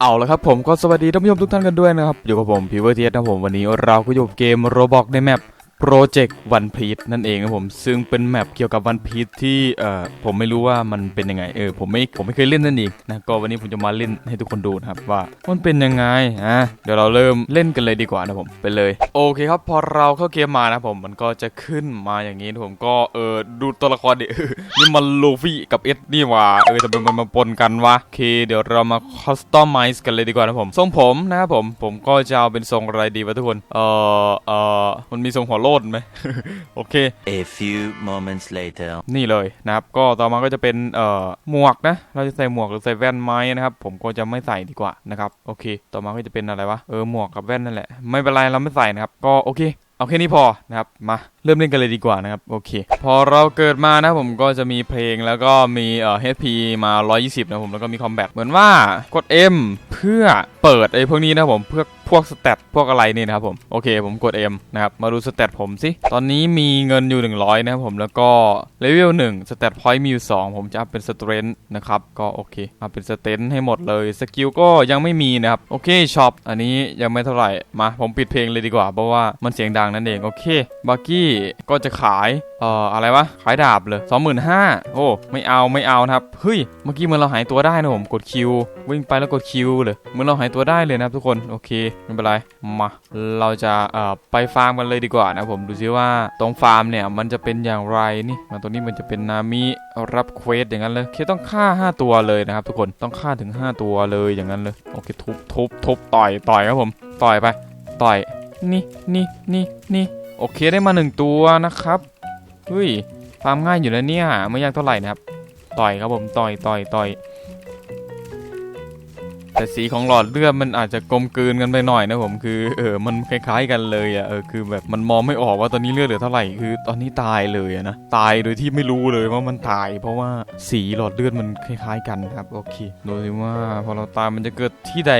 เอาละครับผมก็สวัสดีท่านผู้ชมทุกท่านกันด้วยนะครับ อยู่กับผมพีเวอร์เทียนะผมวันนี้เราก็อยู่กับเกมโรบอกในแมป โปรเจกต์วันพีชนั่นเองครับผม ซึ่งเป็นแมปเกี่ยวกับวันพีชที่เอ่อผมไม่รู้ว่ามันเป็นยังไงเออผมไม่ผมไม่เคยเล่นนั่นเองนะก็วันนี้ผมจะมาเล่นให้ทุกคนดูนะครับว่ามันเป็นยังไงอะเดี๋ยวเราเริ่มเล่นกันเลยดีกว่านะผมไปเลย โอเคครับพอเราเข้าเกมมานะผมมันก็จะขึ้นมาอย่างนี้นะผมก็เออดูตัวละครดินี่มันลูฟี่กับเอ็ดนี่ว่าเออทำไมมันมาปนกันวะโอเค เดี๋ยวเรามาคัสตอมไมซ์กันเลยดีกว่านะผมทรงผมนะครับผมผมก็จะเอาเป็นทรงอะไรดีวะทุกคนเออเออมันมีทรงหัวโลดไหมโอเค A few moments later. นี่เลยนะครับ ก็ต่อมาก็จะเป็นเอ่อหมวกนะ เราจะใส่หมวกหรือใส่แว่นไหมนะครับ ผมก็จะไม่ใส่ดีกว่านะครับ โอเค ต่อมาก็จะเป็นอะไรวะ เออ หมวกกับแว่นนั่นแหละ ไม่เป็นไร เราไม่ใส่นะครับ ก็โอเค เอาแค่นี้พอนะครับ มาเริ่มเล่นกันเลยดีกว่านะครับ โอเค พอเราเกิดมานะผมก็จะมีเพลงแล้วก็มีเอ่อ HP มา 120 นะผม แล้วก็มีคอมแบทเหมือนว่ากด M เพื่อเปิดไอ้พวกนี้นะผมเพื่อพวกสเตตพวกอะไรนี่นะครับผม โอเคผมกด M นะครับ มาดูสเตตผมสิ ตอนนี้มีเงินอยู่ 100 นะครับผมแล้วก็เลเวล1สเตตพอยต์มีอยู่ 2 ผมจะอัพเป็นสเตรนท์นะครับ ก็โอเคอัพเป็นสเตนท์ให้หมดเลยสกิลก็ยังไม่มีนะครับโอเคช็อปอันนี้ยังไม่เท่าไหร่มาผมปิดเพลงเลยดีกว่าเพราะว่ามันเสียงดังนั่นเองโอเคบักกี้ก็จะขายเอ่ออะไรวะขายดาบเลย25,000โอ้ไม่เอาไม่เอานะครับเฮ้ยเมื่อกี้เหมือนเราหายตัวได้นะผมกดคิววิ่งไปแล้วกดคิวเลยเหมือนเราหายตัวได้เลยนะครับทุกคนโอเคไม่เป็นไรมาเราจะเอ่อไปฟาร์มกันเลยดีกว่านะผมดูซิว่าตรงฟาร์มเนี่ยมันจะเป็นอย่างไรนี่มาตรงนี้มันจะเป็นนามิรับเควสอย่างนั้นเลยเคต้องฆ่า 5 ตัวเลยนะครับทุกคนต้องฆ่าถึง 5 ตัวเลยอย่างนั้นเลยโอเคทุบทุบทุบต่อยต่อยครับผมต่อยไปต่อย นี่นี่นี่นี่โอเคได้มาหนึ่งตัวนะครับเฮ้ยฟาร์มง่ายอยู่แล้วเนี่ยไม่ยากเท่าไหร่นะครับ ต่อยครับผมต่อยต่อยต่อย แต่สีของหลอดเลือดมันอาจจะกลมกลืนกันไปหน่อยนะผมคือเออมันคล้ายๆกันเลยอะเออคือแบบมันมองไม่ออกว่าตอนนี้เลือดเหลือเท่าไหร่คือ ตอนนี้ตายเลยะนะตายโดยที่ไม่รู้เลยว่ามันตาย เพราะว่าสีหลอดเลือดมันคล้ายๆกันครับโอเคดูสิว่าพอเราตายมันจะเกิดที่ใด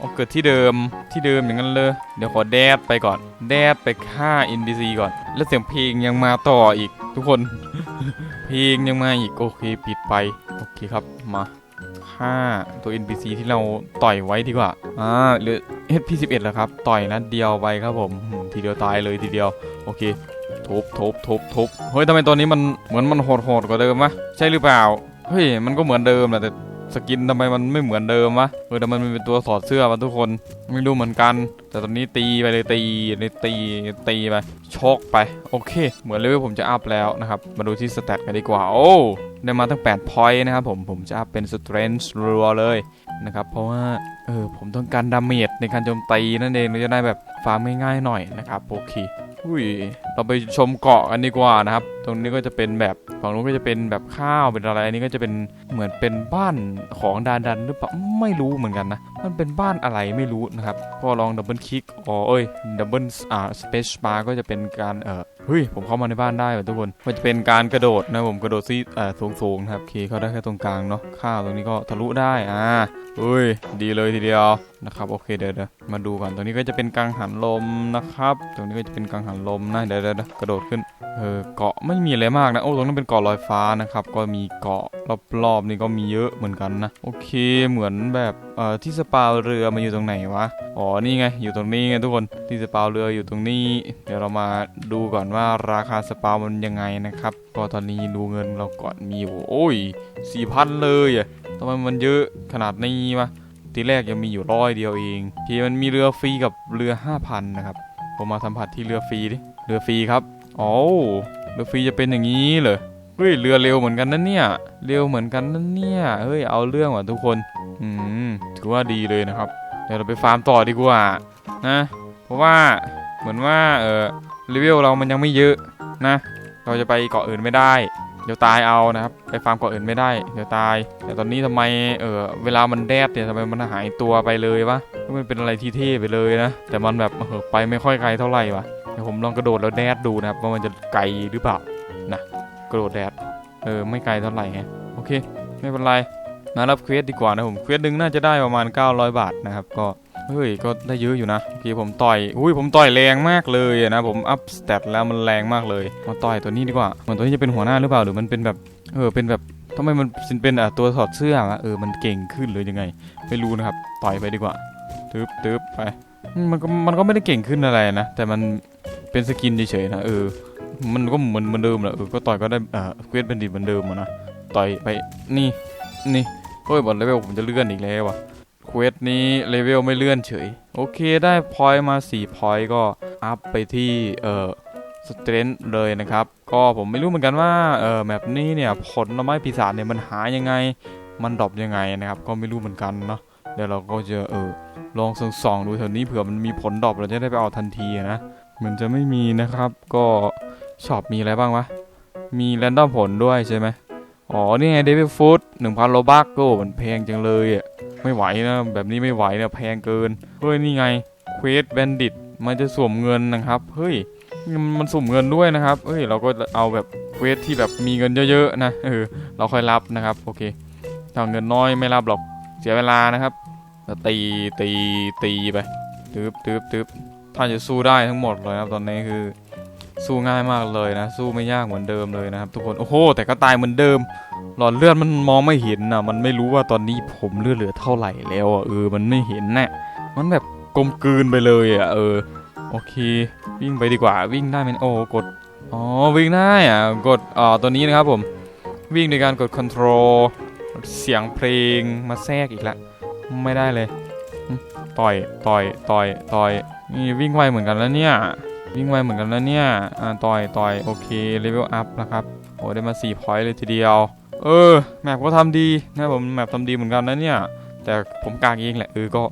อ๋อเกิดที่เดิมที่เดิมอย่างนั้นเลยเดี๋ยวขอแดดไปก่อน แดดไปฆ่า NPC ก่อน แล้วเสียงเพลงยังมาต่ออีกทุกคน เพลงยังมาอีกโอเคปิดไปโอเคครับมา ฆ่าตัว NPC ที่เราต่อยไว้ดีกว่า อ่าเหลือ HP11 แล้วครับ ต่อยนัดเดียวไปครับผมอืมทีเดียวตายเลยทีเดียว โอเค ทุบทุบทุบทุบเฮ้ยทำไมตัวนี้มันเหมือนมันโหดโหดกว่าเดิมวะใช่หรือเปล่า เฮ้ย มันก็เหมือนเดิมแหละแต่ สกินทำไมมันไม่เหมือนเดิมวะเออแต่มันเป็นตัวถอดเสื้อวะทุกคนไม่รู้เหมือนกัน แต่ตอนนี้ตีไปเลยตีเลยตีตีไปชกไปโอเค เหมือนเลเวลผมจะอัพแล้วนะครับ มาดูที่สเตตกันดีกว่าโอ้ได้มาตั้ง8 point นะครับผมผมจะอัพเป็น strength รัวเลยนะครับ เพราะว่าเออผมต้องการดาเมจในการโจมตีนั่นเองเราจะได้แบบฟาร์มง่ายๆหน่อยนะครับโอเคอุ้ยเราไปชมเกาะกันดีกว่านะครับตรงนี้ก็จะเป็นแบบฝั่งนู้นก็จะเป็นแบบข้าวเป็นอะไรอันนี้ก็จะเป็นเหมือนเป็นบ้านของดานดันหรือเปล่าไม่รู้เหมือนกันนะ มันเป็นบ้านอะไรไม่รู้นะครับพอลองดับเบิลคลิกอ๋อเอ้ยดับเบิลอ่าสเปซบาร์ก็จะเป็นการเออเฮ้ยผมเข้ามาในบ้านได้ทุกคนมันจะเป็นการกระโดดนะผมกระโดดซี่เอ่อสูงๆนะครับเคเข้าได้แค่ตรงกลางเนาะข้าวตรงนี้ก็ทะลุได้อ่าเฮ้ยดีเลยทีเดียวนะครับโอเคเดี๋ยวดะมาดูก่อนตรงนี้ก็จะเป็นกังหันลมนะครับ ตรงนี้ก็จะเป็นกังหันลมนะเดี๋ยวเดี๋ยวเดี๋ยวกระโดดขึ้น เออเกาะไม่มีอะไรมากนะโอ้ตรงนั้นเป็นเกาะลอยฟ้านะครับ ก็มีเกาะรอบๆนี่ก็มีเยอะเหมือนกันนะ โอเคเหมือนแบบเอ่อที่สปาเรือมาอยู่ตรงไหนวะอ๋อนี่ไงอยู่ตรงนี้ไงทุกคนที่สปาเรืออยู่ตรงนี้ เดี๋ยวเรามาดูก่อนว่าราคาสปามันยังไงนะครับก็ตอนนี้ดูเงินเราก่อนมีอยู่โอ้ยสี่พันเลยอะทำไมมันเยอะขนาดนี้วะทีแรกยังมีอยู่ร้อยเดียวเองทีมันมีเรือฟรีกับเรือห้าพันนะครับผมมาสัมผัสที่เรือฟรีดิเรือฟรีครับ อ๋อเรือฟรีจะเป็นอย่างนี้เหรอเฮ้ยเรือเร็วเหมือนกันนั่นเนี่ยเร็วเหมือนกันนั่นเนี่ยเฮ้ยเอาเรื่องว่ะทุกคนอืมถือว่าดีเลยนะครับ เดี๋ยวเราไปฟาร์มต่อดีกว่านะเพราะว่าเหมือนว่าเออเลเวลเรามันยังไม่เยอะนะ เราจะไปเกาะอื่นไม่ได้ เดี๋ยวตายเอานะครับไปฟาร์มเกาะอื่นไม่ได้เดี๋ยวตาย แต่ตอนนี้ทำไมเออเวลามันแดดเนี่ยทำไมมันหายตัวไปเลยวะมันเป็นอะไรที่เท่ไปเลยนะแต่มันแบบเออไปไม่ค่อยไกลเท่าไหร่วะ เดี๋ยวผมลองกระโดดแล้วแดดดูนะครับว่ามันจะไกลหรือเปล่านะกระโดดแดดเออไม่ไกลเท่าไหร่ไงโอเค ไม่เป็นไรมารับเควสดีกว่านะผมเควสหนึ่งน่าจะได้ประมาณ 900 บาทนะครับก็เฮ้ยก็ได้เยอะอยู่นะโอเคผมต่อยอุ้ยผมต่อยแรงมากเลยนะผมอัพสเตตแล้วมันแรงมากเลยมาต่อยตัวนี้ดีกว่าเหมือนตัวนี้จะเป็นหัวหน้าหรือเปล่าหรือมันเป็นแบบเออเป็นแบบทำไมมันเป็นอะตัวถอดเสื้อวะเออมันเก่งขึ้นเลยยังไง ไม่รู้นะครับต่อยไปดีกว่าตึ๊บตึ๊บไปมันก็มันก็ไม่ได้เก่งขึ้นอะไรนะแต่มัน เป็นสกินเฉยๆนะเออ มันก็เหมือนเหมือนเดิมแหละเออก็ต่อยก็ได้อ่าเควสเป็นดิตเหมือนเดิมอะนะต่อยไปนี่นี่โอ้ยบอลเลเวลผมจะเลื่อนอีกแล้วว่ะเควสนี้เลเวลไม่เลื่อนเฉย โอเคได้พอยต์มา4พอยต์ก็อัพไปที่เอ่อสเตรนท์เลยนะครับ ก็ผมไม่รู้เหมือนกันว่าเออแบบนี้เนี่ยผลไม้ปีศาจเนี่ยมันหายังไง มันดรอปยังไงนะครับ ก็ไม่รู้เหมือนกันเนาะเดี๋ยวเราก็จะเออลองส่องดูแถวนี้เผื่อมันมีผลดรอปเราจะได้ไปเอาทันทีนะ เหมือนจะไม่มีนะครับ ก็ช็อปมีอะไรบ้างวะ มีแรนดอมผลด้วยใช่ไหมอ๋อ นี่ไงเดวิดฟูดหนึ่งพันโลบักก็มันแพงจังเลยอะ ไม่ไหวนะ แบบนี้ไม่ไหวนะแพงเกิน เฮ้ย นี่ไงเควสแบนดิตมันจะสวมเงินนะครับ เฮ้ย มันสุ่มเงินด้วยนะครับ เฮ้ย เราก็เอาแบบเควสที่แบบมีเงินเยอะๆนะ เออ เราค่อยรับนะครับ โอเค ถ้าเงินน้อยไม่รับหรอก เสียเวลานะครับตีตีตีไปตึ๊บตึ๊บตึ๊บ ถ้าจะสู้ได้ทั้งหมดเลยครับตอนนี้คือ สู้ง่ายมากเลยนะ สู้ไม่ยากเหมือนเดิมเลยนะครับ ทุกคนโอ้โห แต่ก็ตายเหมือนเดิม หลอดเลือดมันมองไม่เห็นอนะมันไม่รู้ว่าตอนนี้ผมเลือดเหลือเท่าไหร่แล้วอะเออมันไม่เห็นแน่มันแบบกลมกลืนไปเลยอะเออโอเค วิ่งไปดีกว่าวิ่งได้ไหมโอ้กดอ๋อวิ่งได้อะกดอ่าตัวนี้นะครับผมวิ่งในการกด control เสียงเพลงมาแทรกอีกแล้วไม่ได้เลย ต่อยต่อยต่อยต่อย นี่วิ่งไวเหมือนกันแล้วเนี่ย วิ่งไวเหมือนกันแล้วเนี่ย อ่าต่อยต่อยโอเคเลเวลอัพนะครับโอ้ได้มา4พอยต์เลยทีเดียว เออแมปก็ทำดีนะผมแมปทำดีเหมือนกันนะเนี่ยแต่ผมกางเองแหละเออก็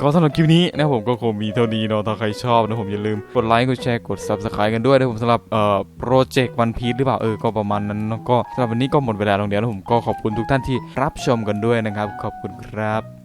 ก็สำหรับคลิปนี้นะผมก็คงมีเท่านี้เนาะถ้าใครชอบนะผมอย่าลืมกดไลค์กดแชร์กด subscribe กันด้วยนะผมสำหรับเอ่อโปรเจกต์วันพีซหรือเปล่าเออก็ประมาณนั้นเนาะก็สำหรับวันนี้ก็หมดเวลาลงเดียวแล้วผมก็ขอบคุณทุกท่านที่รับชมกันด้วยนะครับ ขอบคุณครับ